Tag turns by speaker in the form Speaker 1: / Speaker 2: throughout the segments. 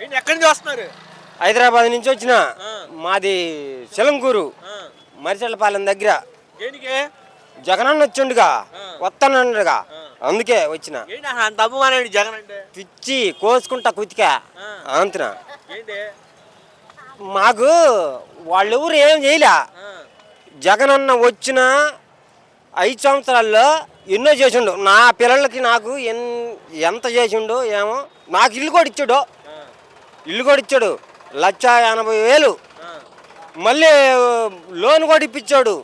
Speaker 1: ఏంటి ఎక్కడి నుంచి వస్తున్నారు?
Speaker 2: హైదరాబాద్ నుంచి వచ్చిన. మాది శిలంకూరు
Speaker 1: ఆ,
Speaker 2: మరిచెల్లపాలెం దగ్గర.
Speaker 1: దేనికి?
Speaker 2: జగనన్న వచ్చిండుగా. వస్తానండుగా. అందుకే వచ్చిన.
Speaker 1: ఏంటి అసలు అంత అభిమానం ఏంటి జగన్ అంటే?
Speaker 2: పిచ్చి కోసుకుంటా కుతికా. అంతన?
Speaker 1: ఏంటి?
Speaker 2: మాకు వాళ్ళెవరు ఏం చేయలే. జగనన్న వచ్చిన ఐదు సంవత్సరాల్లో ఎన్నో చేసిండు. నా పిల్లలకి నాకు ఎన్ ఎంత చేసిండు ఏమో నాకు ఇల్లు కూడా ఇచ్చాడు. ఇల్లు కూడా ఇచ్చాడు. లక్ష ఎనభై వేలు. మళ్ళీ లోన్ కూడా ఇప్పించాడు.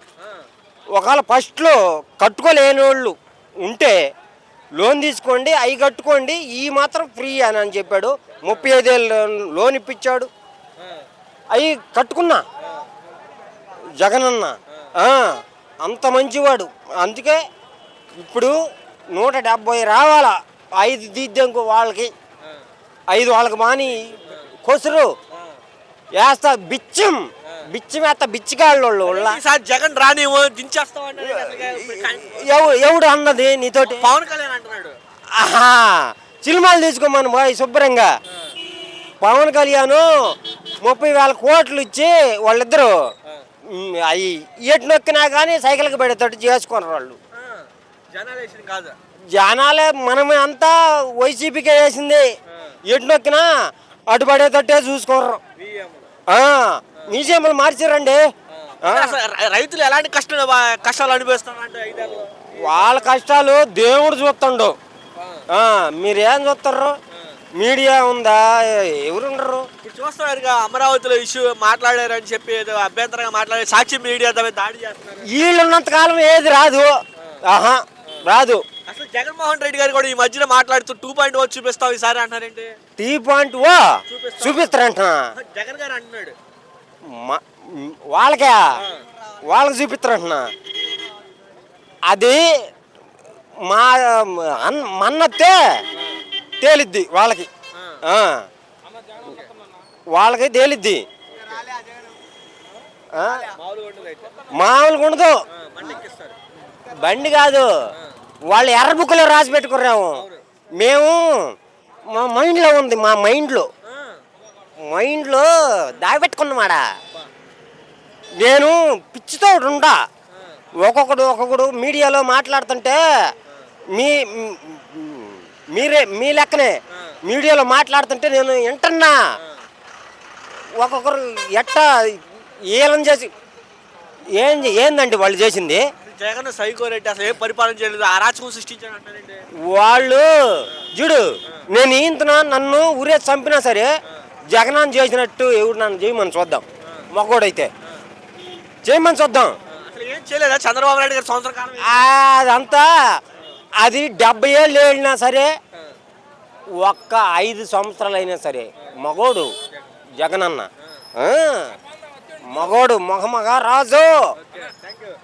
Speaker 2: ఒకవేళ ఫస్ట్లో కట్టుకోలేని వాళ్ళు ఉంటే లోన్ తీసుకోండి అవి కట్టుకోండి ఈ మాత్రం ఫ్రీ అని అని చెప్పాడు. ముప్పై ఐదేళ్ళు లోన్ ఇప్పించాడు. అవి కట్టుకున్నా. జగనన్న అంత మంచివాడు. అందుకే ఇప్పుడు నూట డెబ్బై రావాలా. ఐదు దిద్దంకు వాళ్ళకి. ఐదు వాళ్ళకి మాని కొసరు. వేస్తా బిచ్చం. బిచ్చం వేస్తా బిచ్చిగాళ్ళు వాళ్ళ
Speaker 1: ఈసారి జగన్ రానివ్వు దించేస్తామంటే
Speaker 2: ఎవ- ఎవడు అన్నది నీతోటి?
Speaker 1: పవన్ కళ్యాణ్ అంటున్నాడు.
Speaker 2: ఆహా. సినిమాలు తీసుకోమని పోయి శుభ్రంగా. పవన్ కళ్యాణ్ ముప్పై వేల కోట్లు ఇచ్చి వాళ్ళిద్దరు అవి ఎటు నొక్కినా కానీ సైకిల్కి పెడేటట్టు చేసుకున్నారు వాళ్ళు.
Speaker 1: జనాలే
Speaker 2: మనమే అంతా వైసీపీకే వేసింది. ఎటు నొక్కినా అటు పడేటట్టే చూసుకున్నారు
Speaker 1: బియ్యములు.
Speaker 2: ఆ, మ్యూజియంలు మార్చారండి
Speaker 1: రైతులు ఎలాంటి కష్టాలు కష్టాలు అనుభవిస్తారంటే ఐదేళ్ళు?
Speaker 2: వాళ్ళ కష్టాలు దేవుడు చూస్తుండు ఆ, మీరేం చూస్తారు మీడియా ఉందా? ఎవరు ఉండరు
Speaker 1: ఇప్పుడు చూస్తున్నారుగా అమరావతిలో ఇష్యూ మాట్లాడారని చెప్పి ఏదో అభ్యంతరంగా మాట్లాడి సాక్షి మీడియా దాడి చేస్తున్నారు.
Speaker 2: వీళ్ళు ఉన్నంత కాలం ఏది రాదు. ఆహా రాదు.
Speaker 1: అసలు జగన్మోహన్ రెడ్డి గారు కూడా ఈ మధ్యన మాట్లాడుతూ టూ పాయింట్ ఓ చూపిస్తావు ఈసారి అంటున్నారేంటి?
Speaker 2: టీ పాయింట్ ఓ చూపిస్తారంట
Speaker 1: జగన్ గారు అంటున్నాడు.
Speaker 2: మ- వాళ్ళకే? వాళ్ళకి చూపిస్తారంట అది మా అన్- మన్నత్తే తేలిద్ది వాళ్ళకి. ఆ. వాళ్ళకి తేలిద్ది. ఆ?
Speaker 1: మామూలుగా ఉండదు అయితే.
Speaker 2: మామూలుగా ఉండదు.
Speaker 1: ఆ, బండి ఎక్కిస్తారు.
Speaker 2: బండి కాదు. వాళ్ళు ఎర్రబుక్కులో రాసి పెట్టుకున్నాము. మేము మా మైండ్లో ఉంది మా మైండ్లో. మైండ్లో దాగబెట్టుకున్నమాట నేను పిచ్చితో ఉండా. ఒక్కొక్కడు ఒక్కొక్కడు మీడియాలో మాట్లాడుతుంటే మీ మీరే మీ లెక్కనే మీడియాలో మాట్లాడుతుంటే నేను వింటున్నా. ఒక్కొక్కరు ఎట్టా ఏలం చేసి ఏం ఏందండి వాళ్ళు చేసింది?
Speaker 1: జగన్ సైకో రెడ్డి అసలు ఏం పరిపాలన చేయలేదు? అరాచకం సృష్టించాడు అంటారండి
Speaker 2: వాళ్ళు చూడు నేను ఈంతున్నా నన్ను ఊరే చంపినా సరే జగనాన్ని చేసినట్టు ఎవడు నన్ను చేయమని చూద్దాం. మగోడైతే. చేయమని చూద్దాం.
Speaker 1: అసలు ఏం చేయలేదా? చంద్రబాబు నాయుడు గారు సంవత్సరం కాలం
Speaker 2: అదంతా అది డెబ్బై ఏళ్ళు వెళ్ళినా సరే ఒక్క ఐదు సంవత్సరాలు అయినా సరే మగోడు జగనన్న. ఆ, మగోడు మగమగ రాజు.